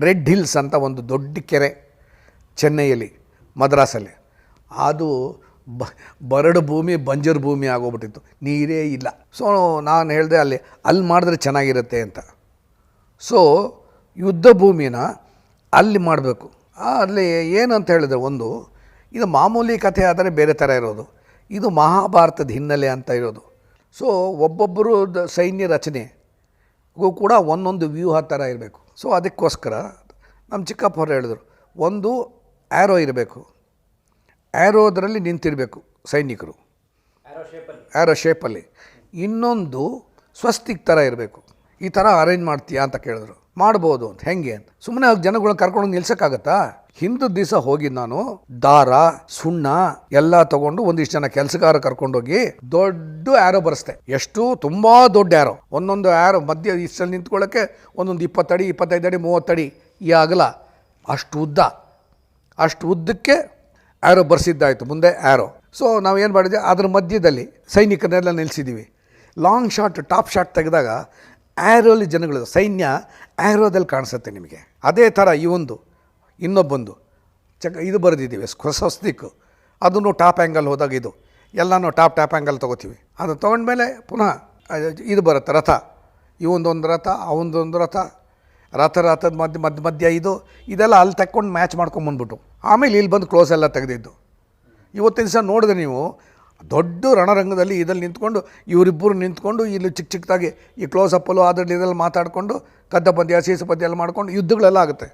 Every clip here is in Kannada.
ರೆಡ್ ಹಿಲ್ಸ್ ಅಂತ ಒಂದು ದೊಡ್ಡ ಕೆರೆ ಚೆನ್ನೈಯಲ್ಲಿ, ಮದ್ರಾಸಲ್ಲಿ. ಅದು ಬ, ಬರಡು ಭೂಮಿ, ಬಂಜರು ಭೂಮಿ ಆಗೋಗ್ಬಿಟ್ಟಿತ್ತು. ನೀರೇ ಇಲ್ಲ. ಸೊ ನಾನು ಹೇಳಿದೆ ಅಲ್ಲಿ ಅಲ್ಲಿ ಮಾಡಿದ್ರೆ ಚೆನ್ನಾಗಿರುತ್ತೆ ಅಂತ. ಸೊ ಯುದ್ಧ ಭೂಮಿನ ಅಲ್ಲಿ ಮಾಡಬೇಕು. ಅಲ್ಲಿ ಏನಂತ ಹೇಳಿದ್ರೆ ಒಂದು, ಇದು ಮಾಮೂಲಿ ಕಥೆ ಆದರೆ ಬೇರೆ ಥರ ಇರೋದು. ಇದು ಮಹಾಭಾರತದ ಹಿನ್ನೆಲೆ ಅಂತ ಇರೋದು. ಸೊ ಒಬ್ಬೊಬ್ಬರು ಸೈನ್ಯ ರಚನೆಗೂ ಕೂಡ ಒಂದೊಂದು ವ್ಯೂಹ ಥರ ಇರಬೇಕು. ಸೊ ಅದಕ್ಕೋಸ್ಕರ ನಮ್ಮ ಚಿಕ್ಕಪ್ಪವ್ರು ಹೇಳಿದ್ರು ಒಂದು ಆ್ಯರೋ ಇರಬೇಕು. ಆ್ಯರೋದರಲ್ಲಿ ನಿಂತಿರಬೇಕು ಸೈನಿಕರು. ಆ್ಯರೋ ಶೇಪಲ್ಲಿ ಇನ್ನೊಂದು ಸ್ವಸ್ತಿಕ್ ಥರ ಇರಬೇಕು. ಈ ಥರ ಅರೇಂಜ್ ಮಾಡ್ತೀಯಾ ಅಂತ ಕೇಳಿದ್ರು. ಮಾಡ್ಬೋದು ಅಂತ. ಹೆಂಗೆ ಅಂತ. ಸುಮ್ಮನೆ ಜನಗಳನ್ನ ಕರ್ಕೊಂಡು ನಿಲ್ಸೋಕ್ಕಾಗತ್ತಾ? ಹಿಂದೂ ದಿವಸ ಹೋಗಿ ನಾನು ದಾರ, ಸುಣ್ಣ ಎಲ್ಲ ತಗೊಂಡು ಒಂದಿಷ್ಟು ಜನ ಕೆಲಸಗಾರ ಕರ್ಕೊಂಡೋಗಿ ದೊಡ್ಡ ಆ್ಯರೋ ಬರೆಸ್ದೆ. ಎಷ್ಟು ತುಂಬ ದೊಡ್ಡ ಆರೋ ಒಂದೊಂದು ಆ್ಯರೋ ಮಧ್ಯ ಇಷ್ಟಲ್ಲಿ ನಿಂತ್ಕೊಳ್ಳೋಕ್ಕೆ ಒಂದೊಂದು ಇಪ್ಪತ್ತಡಿ ಇಪ್ಪತ್ತೈದು ಅಡಿ ಮೂವತ್ತಡಿ ಈ ಅಗಲ ಅಷ್ಟು ಉದ್ದ. ಅಷ್ಟು ಉದ್ದಕ್ಕೆ ಆ್ಯರೋ ಬರ್ಸಿದ್ದಾಯಿತು ಮುಂದೆ ಆ್ಯರೋ ಸೊ ನಾವು ಏನು ಮಾಡಿದ್ವಿ? ಅದ್ರ ಮಧ್ಯದಲ್ಲಿ ಸೈನಿಕನೆಲ್ಲ ನಿಲ್ಲಿಸಿದ್ದೀವಿ ಲಾಂಗ್ ಶಾಟ್ ಟಾಪ್ ಶಾಟ್ ತೆಗೆದಾಗ ಆ್ಯರೋಲಿ ಜನಗಳು, ಸೈನ್ಯ ಆ್ಯರೋದಲ್ಲಿ ಕಾಣಿಸುತ್ತೆ ನಿಮಗೆ. ಅದೇ ಥರ ಈ ಒಂದು. ಇನ್ನೊಬ್ಬೊಂದು. ಚಕ್, ಇದು ಬರೆದಿದ್ದೀವಿ ಸ್ವಸ್ತಿಕ್ ಅದನ್ನು ಟಾಪ್ ಆ್ಯಂಗಲ್ ಹೋದಾಗ ಇದು. ಎಲ್ಲನೂ ಟಾಪ್ ಟಾಪ್ ಆ್ಯಂಗಲ್ ತೊಗೋತೀವಿ. ಅದು ತೊಗೊಂಡ್ಮೇಲೆ ಪುನಃ ಇದು ಬರುತ್ತೆ, ರಥ. ಇವೊಂದೊಂದು ರಥ ಅವನದೊಂದು ರಥ. ರಥ, ರಥದ ಮಧ್ಯ ಮಧ್ಯ ಮಧ್ಯ ಇದು. ಇದೆಲ್ಲ ಅಲ್ಲಿ ತಕ್ಕೊಂಡು ಮ್ಯಾಚ್ ಮಾಡ್ಕೊಂಬಂದ್ಬಿಟ್ಟು ಆಮೇಲೆ ಇಲ್ಲಿ ಬಂದು ಕ್ಲೋಸ್ ಎಲ್ಲ ತೆಗೆದಿದ್ದು. ಇವತ್ತಿನ ದಿವಸ ನೋಡಿದೆ ನೀವು, ದೊಡ್ಡ ರಣರಂಗದಲ್ಲಿ ಇದಲ್ಲಿ ನಿಂತ್ಕೊಂಡು, ಇವರಿಬ್ಬರು ನಿಂತ್ಕೊಂಡು, ಇಲ್ಲಿ ಚಿಕ್ಕ ಚಿಕ್ಕದಾಗಿ ಈ ಕ್ಲೋಸ್ ಅಪ್ಪಲು ಅದರಲ್ಲಿ ಇದರಲ್ಲಿ ಮಾತಾಡಿಕೊಂಡು ಕದ್ದ ಪದ್ಯ, ಸೀಸ ಪದ್ಯ ಎಲ್ಲ ಮಾಡ್ಕೊಂಡು, ಯುದ್ಧಗಳೆಲ್ಲ ಆಗುತ್ತೆ.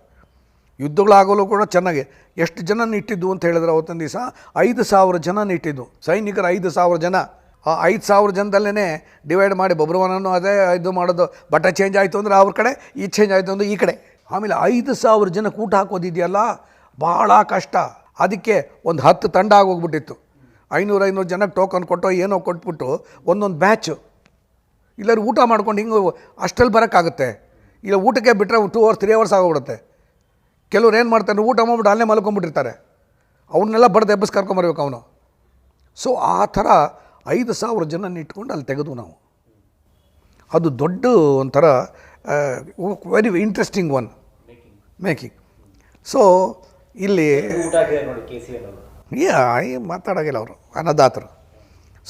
ಯುದ್ಧಗಳಾಗಲು ಕೂಡ ಚೆನ್ನಾಗಿ. ಎಷ್ಟು ಜನ ಇಟ್ಟಿದ್ದು ಅಂತ ಹೇಳಿದ್ರೆ ಅವತ್ತಿನ ದಿವಸ? ಐದು ಸಾವಿರ ಜನ ಇಟ್ಟಿದ್ದು ಸೈನಿಕರು ಐದು ಸಾವಿರ ಜನ. ಆ ಐದು ಸಾವಿರ ಜನದಲ್ಲೇ ಡಿವೈಡ್ ಮಾಡಿ ಬಬ್ರವನನ್ನು ಅದೇ ಇದು ಮಾಡೋದು. ಬಟ್ಟೆ ಚೇಂಜ್ ಆಯಿತು ಅಂದರೆ ಅವ್ರ ಕಡೆ, ಈ ಚೇಂಜ್ ಆಯಿತು ಅಂದರೆ ಈ ಕಡೆ. ಆಮೇಲೆ ಐದು ಸಾವಿರ ಜನ ಕೂಟ ಹಾಕೋದಿದೆಯಲ್ಲ? ಭಾಳ ಕಷ್ಟ. ಅದಕ್ಕೆ ಒಂದು ಹತ್ತು ತಂಡ ಆಗೋಗ್ಬಿಟ್ಟಿತ್ತು. ಐನೂರು ಐನೂರು ಜನಕ್ಕೆ ಟೋಕನ್ ಕೊಟ್ಟು, ಏನೋ ಕೊಟ್ಬಿಟ್ಟು ಒಂದೊಂದು ಬ್ಯಾಚು ಇಲ್ಲರೂ ಊಟ ಮಾಡ್ಕೊಂಡು ಹಿಂಗೆ ಅಷ್ಟಲ್ಲಿ ಬರೋಕ್ಕಾಗುತ್ತೆ. ಇಲ್ಲ ಊಟಕ್ಕೆ ಬಿಟ್ಟರೆ ಟೂ ಅವರ್ಸ್ ತ್ರೀ ಅವರ್ಸ್ ಆಗೋಗ್ಬಿಡುತ್ತೆ. ಕೆಲವ್ರು ಏನು ಮಾಡ್ತಾರೆ ಊಟ ಮಾಡ್ಬಿಟ್ಟು ಅಲ್ಲೇ ಮಲ್ಕೊಂಡ್ಬಿಟ್ಟಿರ್ತಾರೆ ಅವನ್ನೆಲ್ಲ ಬಡ್ದು ಎಬ್ಬಸ್ ಕರ್ಕೊಂಬರ್ಬೇಕು ಅವನು. ಸೊ ಆ ಥರ ಐದು ಸಾವಿರ ಜನನ ಇಟ್ಕೊಂಡು ಅಲ್ಲಿ ತೆಗೆದು ನಾವು. ಅದು ದೊಡ್ಡ ಒಂಥರ very interesting one making so ಇಲ್ಲಿ ಏ ಮಾತಾಡೋಗಿಲ್ಲ ಅವರು ಅನ್ನದಾತರು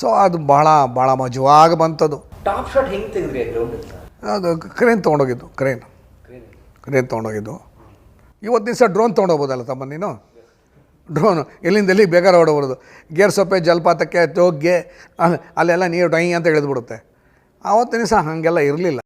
ಸೊ ಅದು ಭಾಳ ಭಾಳ ಮಜವಾಗಿ ಬಂತದು. ಟಾಪ್ ಶಾಟ್ ಹೆಂಗೆ ಅದು ಕ್ರೇನ್ ತೊಗೊಂಡೋಗಿದ್ದು ಕ್ರೇನ್. ಕ್ರೇನ್ ತೊಗೊಂಡೋಗಿದ್ದು. ಇವತ್ತು ದಿವಸ ಡ್ರೋನ್ ತೊಗೊಂಡೋಗ್ಬೋದಲ್ಲ ತಮ್ಮ ನೀನು? ಡ್ರೋನು. ಎಲ್ಲಿಂದ ಎಲ್ಲಿಗೆ ಬೇಕಾದ್ರೆ ಹೊಡೋಗ್ಬೋದು ಗೇರ್ ಸೊಪ್ಪೆ, ಜಲಪಾತಕ್ಕೆ ತೋಗ್ಗೆ ಅಲ್ಲೆಲ್ಲ ನೀರು ಡೈ ಅಂತ ಇಳಿದ್ಬಿಡುತ್ತೆ. ಆವತ್ತಿನ ದಿವಸ ಹಾಗೆಲ್ಲ ಇರಲಿಲ್ಲ.